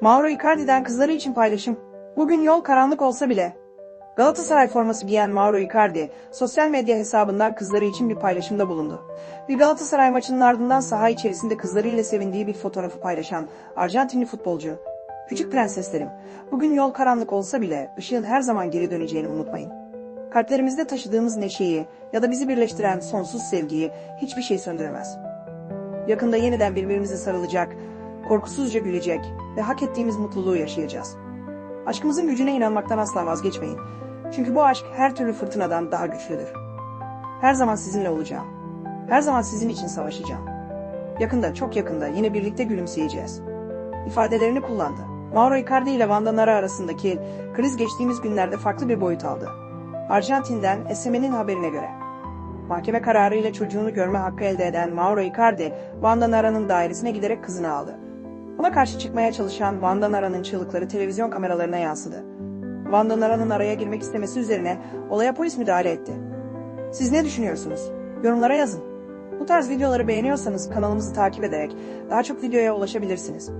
Mauro Icardi'den kızları için paylaşım. Bugün yol karanlık olsa bile. Galatasaray forması giyen Mauro Icardi, sosyal medya hesabından kızları için bir paylaşımda bulundu. Bir Galatasaray maçının ardından saha içerisinde kızlarıyla sevindiği bir fotoğrafı paylaşan Arjantinli futbolcu, Küçük prenseslerim, bugün yol karanlık olsa bile ışığın her zaman geri döneceğini unutmayın. Kalplerimizde taşıdığımız neşeyi ya da bizi birleştiren sonsuz sevgiyi hiçbir şey söndüremez. Yakında yeniden birbirimize sarılacak, korkusuzca gülecek ve hak ettiğimiz mutluluğu yaşayacağız. Aşkımızın gücüne inanmaktan asla vazgeçmeyin. Çünkü bu aşk her türlü fırtınadan daha güçlüdür. Her zaman sizinle olacağım. Her zaman sizin için savaşacağım. Yakında, çok yakında yine birlikte gülümseyeceğiz. İfadelerini kullandı. Mauro Icardi ile Vanda Nara arasındaki kriz geçtiğimiz günlerde farklı bir boyut aldı. Arjantin'den SM'nin haberine göre. Mahkeme kararıyla çocuğunu görme hakkı elde eden Mauro Icardi, Vanda Nara'nın dairesine giderek kızını aldı. Ona karşı çıkmaya çalışan Vanda Nara'nın çığlıkları televizyon kameralarına yansıdı. Vanda Nara'nın araya girmek istemesi üzerine olaya polis müdahale etti. Siz ne düşünüyorsunuz? Yorumlara yazın. Bu tarz videoları beğeniyorsanız kanalımızı takip ederek daha çok videoya ulaşabilirsiniz.